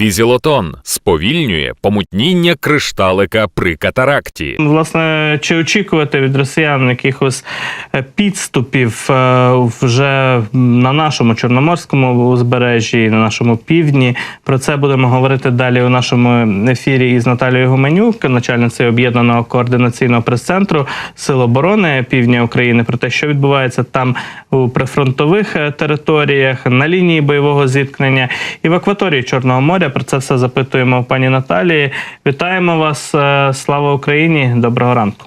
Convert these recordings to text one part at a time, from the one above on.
Візілотон сповільнює помутніння кришталика при катаракті. Власне, чи очікувати від росіян якихось е, підступів е, вже на нашому чорноморському узбережжі, на нашому півдні? Про це будемо говорити далі у нашому ефірі із Наталією Гуменюк, начальницею об'єднаного координаційного прес-центру Сил оборони Півдня України, про те, що відбувається там у прифронтових е, територіях, на лінії бойового зіткнення і в акваторії Чорного моря. Про це все запитуємо у пані Наталії. Вітаємо вас! е, Слава Україні! Доброго ранку.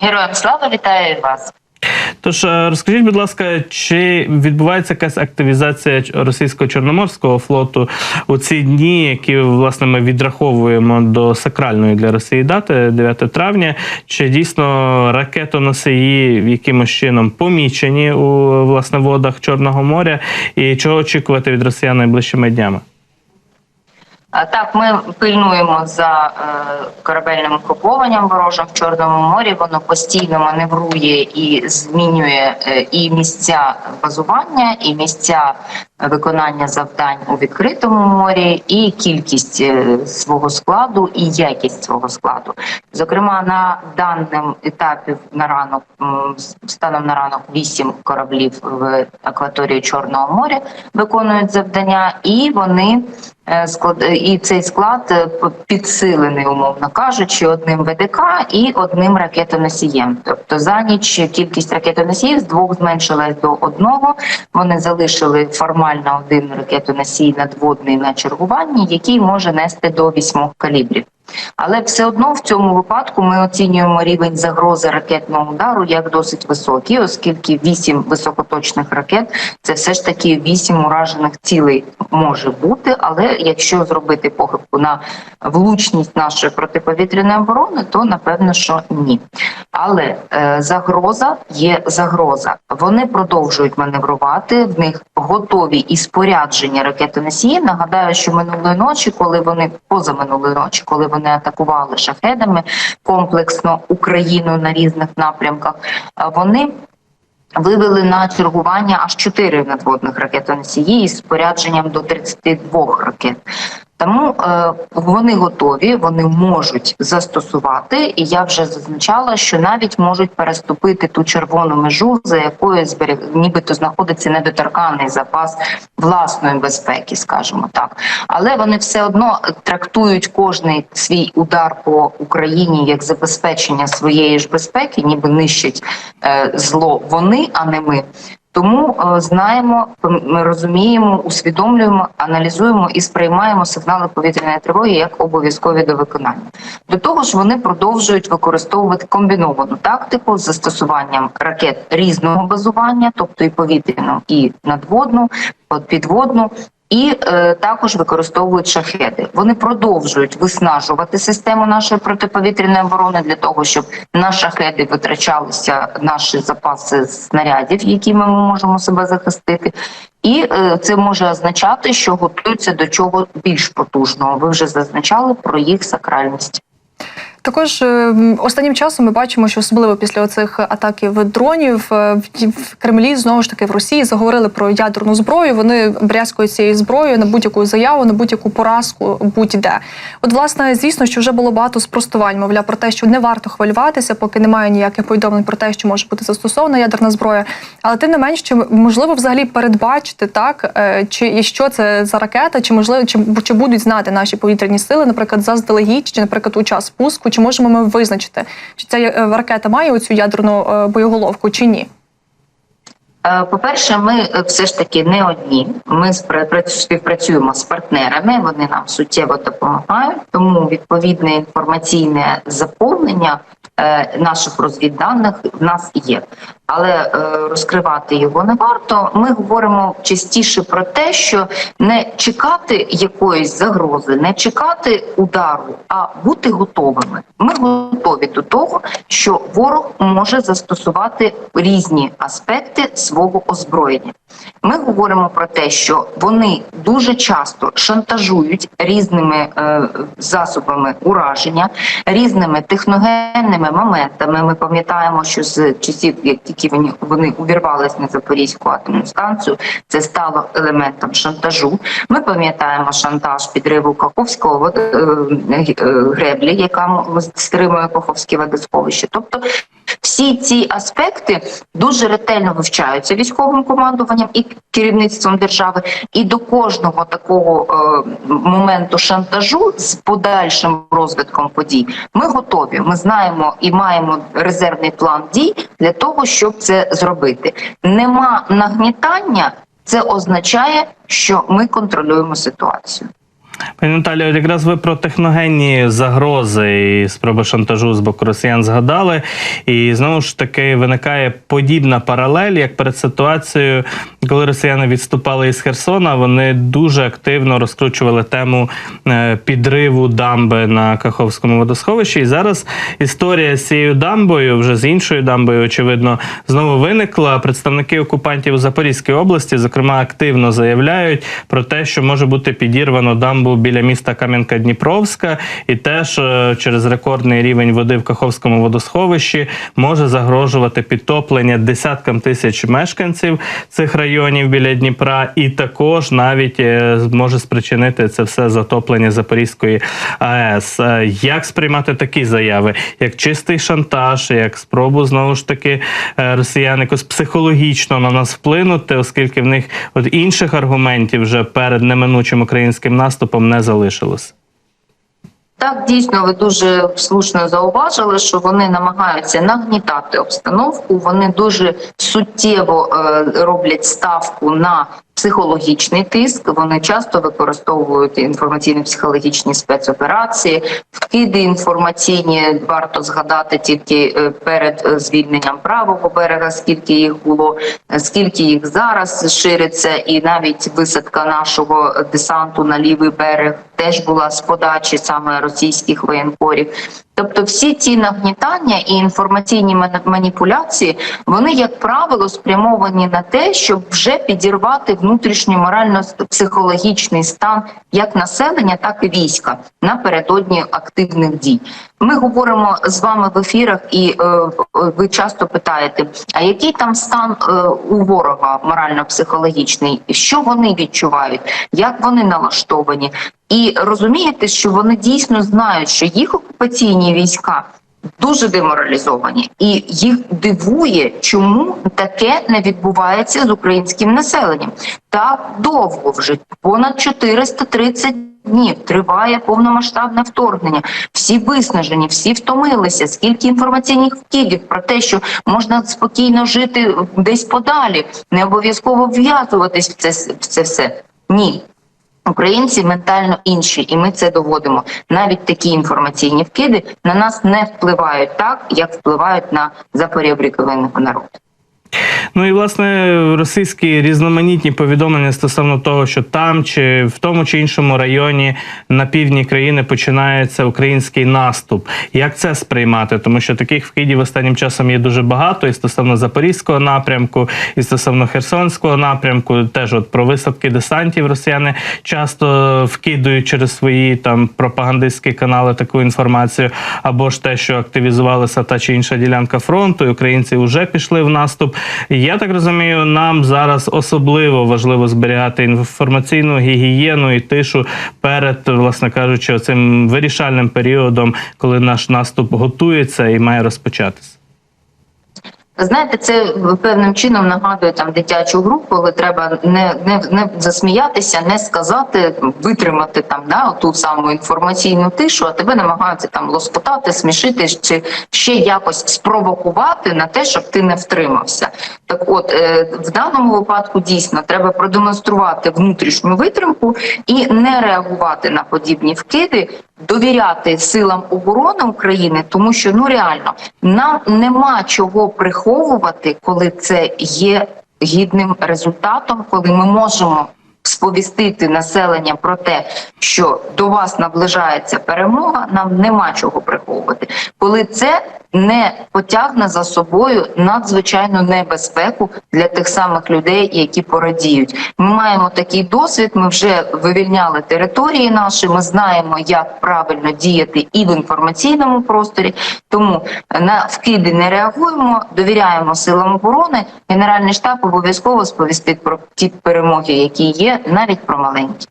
Героям слава вітаю вас. Тож е, розкажіть, будь ласка, чи відбувається якась активізація російського чорноморського флоту у ці дні, які власне ми відраховуємо до сакральної для Росії дати 9 травня? Чи дійсно ракетоносії якимось чином помічені у власне водах Чорного моря? І чого очікувати від росіян найближчими днями? Так, ми пильнуємо за е, корабельним угрупованням ворожим в Чорному морі. Воно постійно маневрує і змінює е, і місця базування, і місця виконання завдань у відкритому морі, і кількість е, свого складу, і якість свого складу. Зокрема, на даному етапі на ранок станом на ранок вісім кораблів в акваторії Чорного моря виконують завдання, і вони і цей склад е, підсилений, умовно кажучи, одним ВДК і одним ракетоносієм. Тобто за ніч кількість ракетоносіїв з двох зменшилась до одного. Вони залишили формально один ракетоносій надводний на чергуванні, який може нести до вісьмох калібрів. Але все одно в цьому випадку ми оцінюємо рівень загрози ракетного удару як досить високий, оскільки вісім високоточних ракет це все ж таки вісім уражених цілей може бути. Але якщо зробити похибку на влучність нашої протиповітряної оборони, то напевно, що ні. Але е, загроза є загроза. Вони продовжують маневрувати. В них готові і спорядження ракетоносії. Нагадаю, що минулої ночі, коли вони позаминулої ночі, коли вони атакували шахедами комплексно Україну на різних напрямках, вони вивели на чергування аж чотири надводних ракетоносії із спорядженням до 32 ракет. Тому е, вони готові, вони можуть застосувати, і я вже зазначала, що навіть можуть переступити ту червону межу, за якою зберіг, нібито знаходиться недоторканий запас власної безпеки, скажімо так. Але вони все одно трактують кожний свій удар по Україні як забезпечення своєї ж безпеки, ніби нищать е, зло вони, а не ми. Тому е, знаємо, ми розуміємо, усвідомлюємо, аналізуємо і сприймаємо сигнали повітряної тривоги як обов'язкові до виконання. До того ж, вони продовжують використовувати комбіновану тактику з застосуванням ракет різного базування, тобто і повітряну, і надводну, підводну. І е, також використовують шахеди. Вони продовжують виснажувати систему нашої протиповітряної оборони для того, щоб на шахеди витрачалися наші запаси снарядів, якими ми можемо себе захистити. І е, це може означати, що готуються до чого більш потужного. Ви вже зазначали про їх сакральність. Також е, останнім часом ми бачимо, що особливо після оцих атаків дронів е, в- Кремлі знову ж таки в Росії заговорили про ядерну зброю. Вони брязкають цією зброєю на будь-яку заяву, на будь-яку поразку, будь-де. От, власне, звісно, що вже було багато спростувань, мовляв, про те, що не варто хвилюватися, поки немає ніяких повідомлень про те, що може бути застосована ядерна зброя. Але тим не менш, чи можливо взагалі передбачити так, е, чи і що це за ракета, чи можливо, чи, чи будуть знати наші повітряні сили, наприклад, заздалегідь, чи, наприклад, у час пуску, чи можемо ми визначити, чи ця е, ракета має оцю ядерну е, боєголовку, чи ні? Е, По-перше, ми е, все ж таки не одні. Ми співпрацюємо з партнерами. Вони нам суттєво допомагають. Тому відповідне інформаційне заповнення е, наших розвідданих в нас є. Але розкривати його не варто. Ми говоримо частіше про те, що не чекати якоїсь загрози, не чекати удару, а бути готовими. Ми готові до того, що ворог може застосувати різні аспекти свого озброєння. Ми говоримо про те, що вони дуже часто шантажують різними е, засобами ураження, різними техногенними моментами. Ми пам'ятаємо, що з часів, як тільки вони, вони увірвались на Запорізьку атомну станцію, це стало елементом шантажу. Ми пам'ятаємо шантаж підриву Каховського вод- е, е, греблі, яка стримує Каховське водосховище. Тобто всі ці аспекти дуже ретельно вивчаються військовим командуванням і керівництвом держави, і до кожного такого е, моменту шантажу з подальшим розвитком подій ми готові. Ми знаємо і маємо резервний план дій для того, щоб це зробити. Нема нагнітання. Це означає, що ми контролюємо ситуацію. Пані Наталі, якраз ви про техногенні загрози і спроби шантажу з боку росіян згадали. І знову ж таки виникає подібна паралель, як перед ситуацією, коли росіяни відступали із Херсона, вони дуже активно розкручували тему е, підриву дамби на Каховському водосховищі. І зараз історія з цією дамбою, вже з іншою дамбою, очевидно, знову виникла. Представники окупантів у Запорізькій області, зокрема, активно заявляють про те, що може бути підірвано дамбу біля міста Кам'янка-Дніпровська, і теж через рекордний рівень води в Каховському водосховищі може загрожувати підтоплення десяткам тисяч мешканців цих районів біля Дніпра, і також навіть е, може спричинити це все затоплення Запорізької АЕС. Е, Як сприймати такі заяви? Як чистий шантаж, як спробу знову ж таки е, росіян якось психологічно на нас вплинути, оскільки в них от інших аргументів вже перед неминучим українським наступом не залишилось. Так, дійсно, ви дуже слушно зауважили, що вони намагаються нагнітати обстановку. Вони дуже суттєво е, роблять ставку на психологічний тиск. Вони часто використовують інформаційно-психологічні спецоперації, вкиди інформаційні. Варто згадати тільки е, перед е, звільненням правого берега, скільки їх було, е, скільки їх зараз шириться, і навіть висадка нашого десанту на лівий берег теж була з подачі саме російських воєнкорів. Тобто, всі ці нагнітання і інформаційні маніпуляції, вони, як правило, спрямовані на те, щоб вже підірвати внутрішній морально-психологічний стан як населення, так і війська напередодні активних дій. Ми говоримо з вами в ефірах, і е, ви часто питаєте: а який там стан е, у ворога морально-психологічний? Що вони відчувають? Як вони налаштовані? І розумієте, що вони дійсно знають, що їх окупаційні війська дуже деморалізовані, і їх дивує, чому таке не відбувається з українським населенням. Так довго вже понад 430 днів триває повномасштабне вторгнення. Всі виснажені, всі втомилися. Скільки інформаційних вкидів про те, що можна спокійно жити десь подалі, не обов'язково вв'язуватись в це, в це все. Ні, Українці ментально інші, і ми це доводимо. Навіть такі інформаційні вкиди на нас не впливають так, як впливають на запорєбріковинного народу. Ну і власне російські різноманітні повідомлення стосовно того, що там чи в тому чи іншому районі на півдні країни починається український наступ. Як це сприймати? Тому що таких вкидів останнім часом є дуже багато, і стосовно запорізького напрямку, і стосовно Херсонського напрямку, теж от про висадки десантів росіяни часто вкидують через свої там пропагандистські канали таку інформацію, або ж те, що активізувалася та чи інша ділянка фронту, і українці вже пішли в наступ. Я так розумію, нам зараз особливо важливо зберігати інформаційну гігієну і тишу перед, власне кажучи, цим вирішальним періодом, коли наш наступ готується і має розпочатися. Знаєте, це певним чином нагадує там дитячу гру, коли треба не, не, не засміятися, не сказати, витримати там да, ту саму інформаційну тишу, а тебе намагаються там лоскотати, смішити чи ще якось спровокувати на те, щоб ти не втримався. Так, от е, в даному випадку дійсно треба продемонструвати внутрішню витримку і не реагувати на подібні вкиди. Довіряти силам оборони України, тому що ну реально нам нема чого приховувати, коли це є гідним результатом, коли ми можемо сповістити населення про те, що до вас наближається перемога, нам нема чого приховувати. Коли це не потягне за собою надзвичайну небезпеку для тих самих людей, які порадіють. Ми маємо такий досвід. Ми вже вивільняли території наші. Ми знаємо, як правильно діяти і в інформаційному просторі. Тому на вкиди не реагуємо, довіряємо силам оборони. Генеральний штаб обов'язково сповістить про ті перемоги, які є, навіть про маленькі.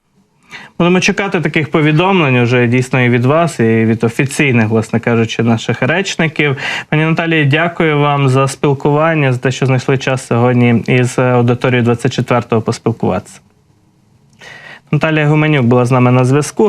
Будемо чекати таких повідомлень уже дійсно і від вас, і від офіційних, власне кажучи, наших речників. Пані Наталії, дякую вам за спілкування, за те, що знайшли час сьогодні із аудиторією 24-го поспілкуватися. Наталія Гуменюк була з нами на зв'язку.